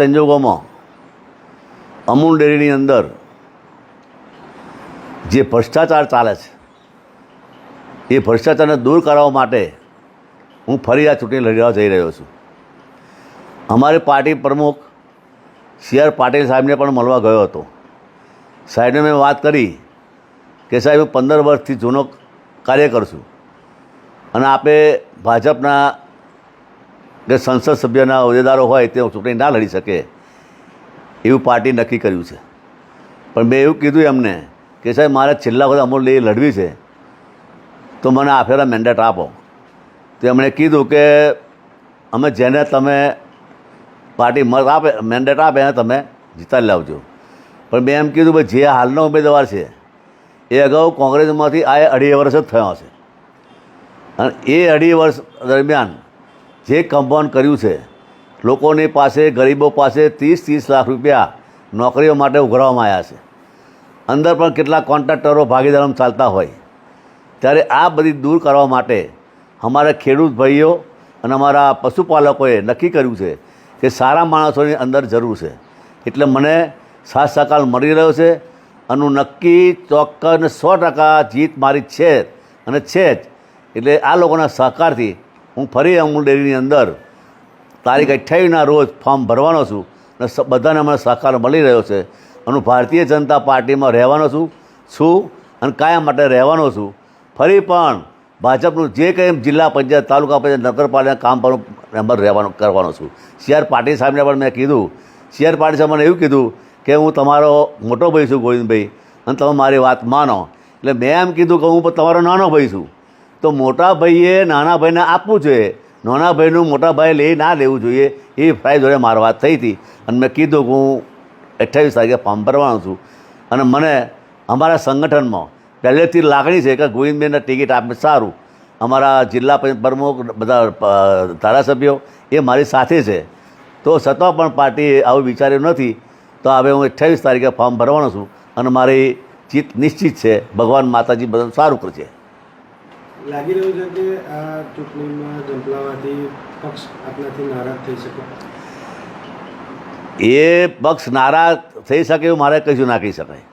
સંજોગોમાં અમૂલ ડેરીની અંદર જે ભ્રષ્ટાચાર ચાલે છે, એ ભ્રષ્ટાચારને દૂર કરવા માટે હું ફરી આ ચૂંટણી લડવા જઈ રહ્યો છું. અમારી પાર્ટી પ્રમુખ સી આર પાટીલ સાહેબને પણ મળવા ગયો હતો. સાહેબને મેં વાત કરી કે સાહેબ હું પંદર વર્ષથી જૂનો કાર્ય કરશું અને આપે ભાજપના જે સંસદ સભ્યના હોદ્દેદારો હોય તે ચૂંટણી ના લડી શકે, એવું પાર્ટી નક્કી કર્યું છે. પણ મેં એવું કીધું એમને કે સાહેબ, મારે છેલ્લા વખત અમૂલ લઈ લડવી છે, તો મને આપેલા મેન્ડેટ આપો. તો એમણે કીધું કે અમે જેને તમે પાર્ટી મત આપે મેન્ડેટ આપે એને તમે જીતા લાવજો. પણ મેં એમ કીધું, ભાઈ, જે હાલનો ઉમેદવાર છે, એ અગાઉ કોંગ્રેસમાંથી આ અઢી વર્ષ જ થયો છે અને એ અઢી વર્ષ દરમિયાન જે કમ્પાઉન્ડ કર્યું છે, લોકોની પાસે, ગરીબો પાસે ત્રીસ ત્રીસ લાખ રૂપિયા નોકરીઓ માટે ઉઘરાવવામાં આવ્યા છે. અંદર પણ કેટલા કોન્ટ્રાક્ટરો ભાગીદારો ચાલતા હોય. ત્યારે આ બધી દૂર કરવા માટે અમારા ખેડૂત ભાઈઓ અને અમારા પશુપાલકોએ નક્કી કર્યું છે કે સારા માણસોની અંદર જરૂર છે. એટલે મને સાથ સહકાર મળી રહ્યો છે અને નક્કી ચોક્કસ સો ટકા જીત મારી છે અને છે જ. એટલે આ લોકોના સહકારથી હું ફરી અમૂલ ડેરીની અંદર તારીખ અઠ્યાવીસના રોજ ફોર્મ ભરવાનો છું અને બધાને મને સહકાર મળી રહ્યો છે. અને ભારતીય જનતા પાર્ટીમાં રહેવાનો છું છું અને કાયમ માટે રહેવાનો છું. ફરી પણ ભાજપનું જે કંઈ જિલ્લા પંચાયત, તાલુકા પંચાયત, નગરપાલિકા કામ પર મેમ્બર રહેવાનું, કરવાનો છું. સી આર પાટીલ સાહેબને પણ મેં કીધું. સી આર પાટીલ સાહેબ મને એવું કીધું કે હું તમારો મોટો ભાઈ છું ગોવિંદભાઈ અને તમે મારી વાત માનો. એટલે મેં એમ કીધું કે હું તમારો નાનો ભાઈ છું. તો મોટા ભાઈએ નાના ભાઈને આપવું જોઈએ. નાના ભાઈનું મોટા ભાઈ લઈ ના લેવું જોઈએ. એ ભાઈ જોડે મારી વાત થઈ હતી. અને મેં કીધું કે હું અઠ્યાવીસ તારીખે ફોર્મ ભરવાનો છું. અને મને અમારા સંગઠનમાં પહેલેથી લાગણી છે કે ગોવિંદભાઈને ટિકિટ આપે સારું. અમારા જિલ્લા પ્રમુખ, બધા ધારાસભ્યો એ મારી સાથે છે. તો છતાં પણ પાર્ટીએ આવું વિચાર્યું નથી. તો હવે હું અઠ્યાવીસ તારીખે ફોર્મ ભરવાનો છું. અને મારી જીત નિશ્ચિત છે. ભગવાન માતાજી બધું સારું કરશે. લાગી રહ્યું છે કે આ ચૂંટણીમાં ઝંપલાવાથી પક્ષ આપનાથી નારાજ થઈ શકે? એ પક્ષ નારાજ થઈ શકે એવું મારે કશું ના કહી શકાય.